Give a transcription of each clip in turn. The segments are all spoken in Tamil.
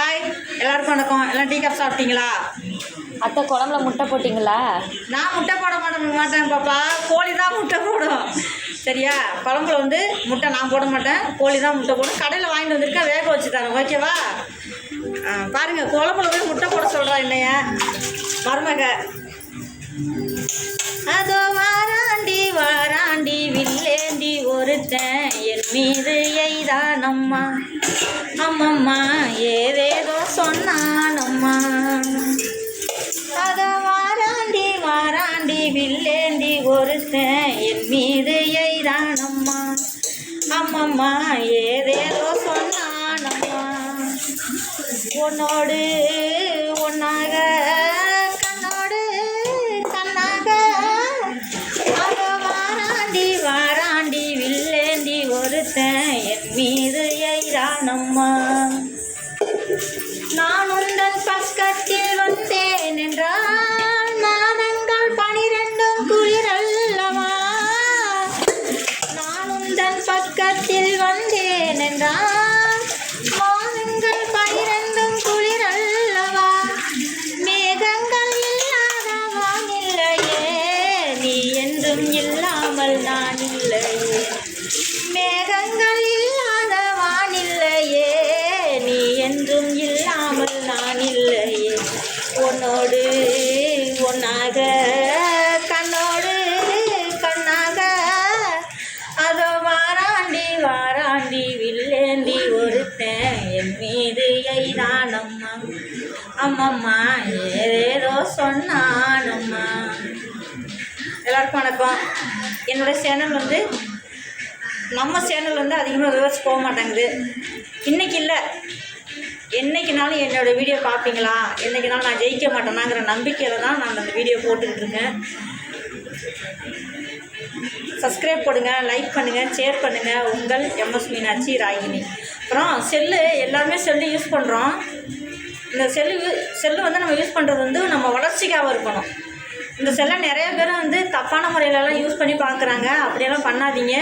ஹாய் எல்லாருக்கும் வணக்கம். எல்லாம் டீ கப் சாப்பிட்டீங்களா? அத்தை குழம்புல முட்டை போட்டிங்களா? நான் முட்டை போட மாட்டேன் மாட்டேன் பாப்பா. கோழி தான் முட்டை போடும். சரியா? குழம்புல வந்து முட்டை நான் போட மாட்டேன். கோழி தான் முட்டை போடும். கடையில் வாங்கிட்டு வந்திருக்கேன். வேக வச்சு தரேன் ஓகேவா ஆ, பாருங்க. குழம்புல போய் முட்டை போட சொல்கிறா என்னைய. மருமக. அதோ வாராண்டி வாராண்டி வில்லேந்தி ஒருத்தன் என் மீது எய்தானம்மா. அம்மம்மா ஏதேதோ வில்லேந்தி ஒருத்தன் என் மீது எய்தானம்மா. அம்மம்மா ஏதேதோ சொன்னானம்மா. உன்னோடு ஒன்னாக கண்ணோடு கண்ணாக. அத வாராண்டி வாராண்டி வில்லேந்தி ஒருத்தன் என் மீது எய்தானம்மா. நான் உந்தன் பக்கத்தில் என்றும் இல்லாமல் நான் இல்லையே மேகங்கள் இல்லாத வானில்லையே நீ என்றும் இல்லாமல் நான் இல்லையே. உன்னோடு ஒன்னாக கண்ணோடு கண்ணாக. அதோ வாராண்டி வாராண்டி வில்லேண்டி ஒருத்தன் என் மீது எய்தானம்மா அம்மம்மா ஏதேதோ சொன்னானம்மா. எல்லாருக்கும் வணக்கம். என்னோடய சேனல் வந்து நம்ம சேனல் வந்து அதிகமாக விவரிச்சு போக மாட்டேங்குது. இன்றைக்கி இல்லை. என்றைக்குனாலும் என்னோடய வீடியோ பார்ப்பீங்களா? என்னைக்குனாலும் நான் ஜெயிக்க மாட்டேனாங்கிற நம்பிக்கையில் தான் நான் அந்த வீடியோ போட்டுக்கிட்டு இருக்கேன் சப்ஸ்கிரைப் பண்ணுங்கள் லைக் பண்ணுங்கள் ஷேர் பண்ணுங்கள் உங்கள் எம்எஸ் மீனாட்சி ராகினி. அப்புறம் செல்லு எல்லாருமே செல்லு யூஸ் பண்ணுறோம் இந்த செல்லு செல்லு வந்து நம்ம யூஸ் பண்ணுறது வந்து நம்ம வளர்ச்சிக்காக இருக்கணும். இந்த செல்லை நிறைய பேர் வந்து தப்பான முறையிலலாம் யூஸ் பண்ணி பார்க்குறாங்க. அப்படியெல்லாம் பண்ணாதீங்க.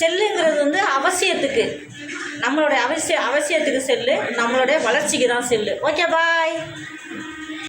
செல்லுங்கிறது வந்து அவசியத்துக்கு. நம்மளுடைய அவசிய அவசியத்துக்கு செல்லு நம்மளுடைய வளர்ச்சிக்கு தான் செல்லு. Okay bye